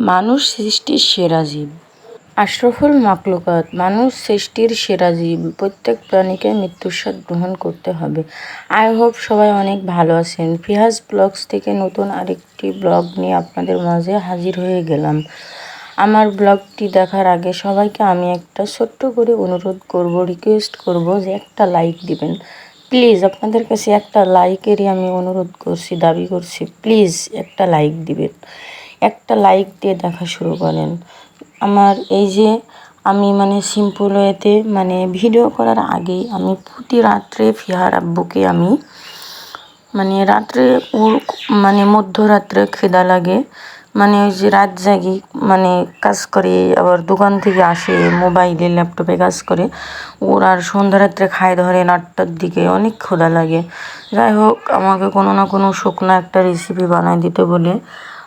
মানুষ সৃষ্টির সেরা জীব। আশরাফুল মাকলুকাত মানুষ সৃষ্টির সেরা জীব। প্রত্যেক প্রাণীকে মৃত্যুর স্বাদ গ্রহণ করতে হবে। আই হোপ সবাই অনেক ভালো আছেন। ফিহাজ ব্লগস থেকে নতুন আরেকটি ব্লগ নিয়ে আপনাদের মাঝে হাজির হয়ে গেলাম। আমার ব্লগটি দেখার আগে সবাইকে আমি একটা ছোট্ট করে অনুরোধ করব রিকোয়েস্ট করব যে একটা লাইক দিবেন। প্লিজ আপনাদের কাছে একটা লাইকেরই আমি অনুরোধ করছি, দাবি করছি প্লিজ একটা লাইক দিবেন। একটা লাইক দিয়ে দেখা শুরু করেন। আমার এই যে আমি মানে সিম্পল ওয়েতে মানে ভিডিও করার আগেই আমি প্রতি রাত্রে ফিহার আব্বুকে আমি মানে রাত্রে ওর মানে মধ্যরাত্রে খেদা লাগে। মানে ওই যে রাত জাগি মানে কাজ করে, আবার দোকান থেকে আসে মোবাইলে ল্যাপটপে কাজ করে। ওর আর সন্ধ্যা রাত্রে খায় ধরে আটটার দিকে, অনেক ক্ষুধা লাগে। যাই হোক, আমাকে কোনো না কোনো শুকনো একটা রেসিপি বানাই দিতে বলে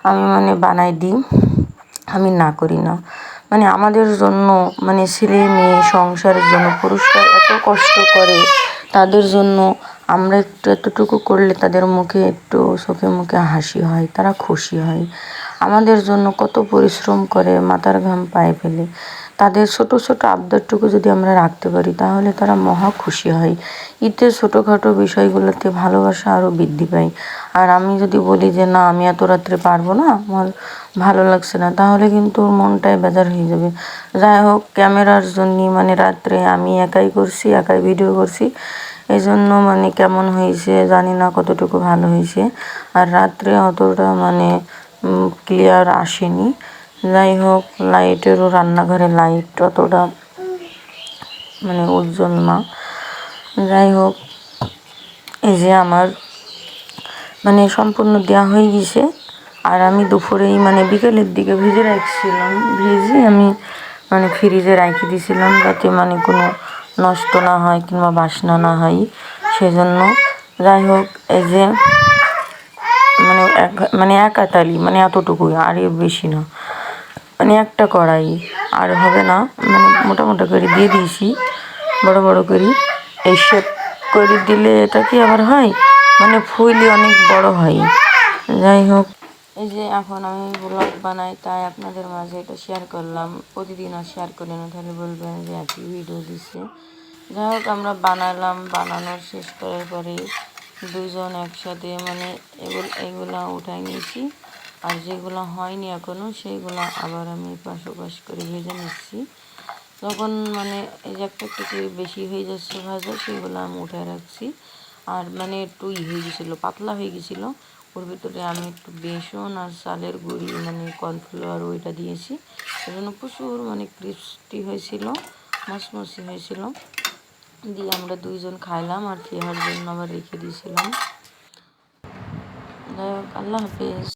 আমি মানে বানাই দিই। আমি না করি না। মানে আমাদের জন্য মানে ছেলে মেয়ে সংসারের জন্য, পুরুষরা এত কষ্ট করে, তাদের জন্য আমরা একটু এতটুকু করলে তাদের মুখে একটু চোখে মুখে হাসি হয়, তারা খুশি হয়। আমাদের জন্য কত পরিশ্রম করে মাথার ঘাম পায়ে ফেলে। তাদের ছোট ছোট আবদারটুকু যদি আমরা রাখতে পারি, তাহলে তারা মহা খুশি হয়। ঈদে ছোটোখাটো বিষয়গুলোতে ভালোবাসা আরও বৃদ্ধি পায়। আর আমি যদি বলি যে, না, আমি এত রাত্রে পারব না, আমার ভালো লাগছে না, তাহলে কিন্তু ওর মনটাই বেজার হয়ে যাবে। যাই হোক, ক্যামেরার জন্যই মানে রাত্রে আমি একাই করছি, একাই ভিডিও করছি। এই জন্য মানে কেমন হয়েছে জানি না কতটুকু ভালো হয়েছে। আর রাত্রে অতটা মানে ক্লিয়ার আসেনি। যাই হোক লাইটেরও রান্নাঘরে লাইট অতটা মানে উজ্জ্বল না। যাই হোক এই যে আমার মানে সম্পূর্ণ দেওয়া হয়ে গেছে আর আমি দুপুরেই মানে বিকেলের দিকে ভিজে রাখছিলাম। ভিজে আমি মানে ফ্রিজে রেখে দিয়েছিলাম যাতে মানে কোনো নষ্ট না হয় কিংবা বাসনা না হয় সেজন্য। যাই হোক এই যে মানে এক মানে এক আতালি মানে এতটুকুই, আর বেশি না। মানে একটা কড়াই। আর হবে না মানে মোটা মোটা করে দিয়ে দিয়েছি, বড় বড় করে। এই শেপ করে দিলে এটা কি আবার হয়? মানে ফুলই অনেক বড় হয়। যাই হোক, এই যে এখন আমি ব্লগ বানাই, তাই আপনাদের মাঝে এটা শেয়ার করলাম। প্রতিদিন আর শেয়ার করি না, তাহলে বলবেন যে একই ভিডিও দিচ্ছে। যাই হোক, আমরা বানালাম, বানানোর শেষ করার পরে দুজন একসাথে মানে এগুলো এগুলো উঠাই নিয়েছি। আর যেগুলো হয়নি এখনও সেইগুলো আবার আমি পাশোপাশ করে ভেজে নিচ্ছি। যখন মানে এই যে একটা একটু বেশি হয়ে যাচ্ছে ভাজা, সেগুলো আমি উঠে রাখছি। আর মানে একটু ই হয়ে গেছিল, পাতলা হয়ে গেছিল। ওর ভিতরে আমি একটু বেসন আর চালের গুঁড়ি মানে কর্নফ্লাওয়ার ওইটা দিয়েছি। সেজন্য প্রচুর মানে ক্রিস্পি হয়েছিল, মশমশি হয়েছিল। দিয়ে আমরা দুইজন খাইলাম আর ফেহার জন্য আবার রেখে দিয়েছিলাম। যাই হোক, আল্লাহ হাফেজ।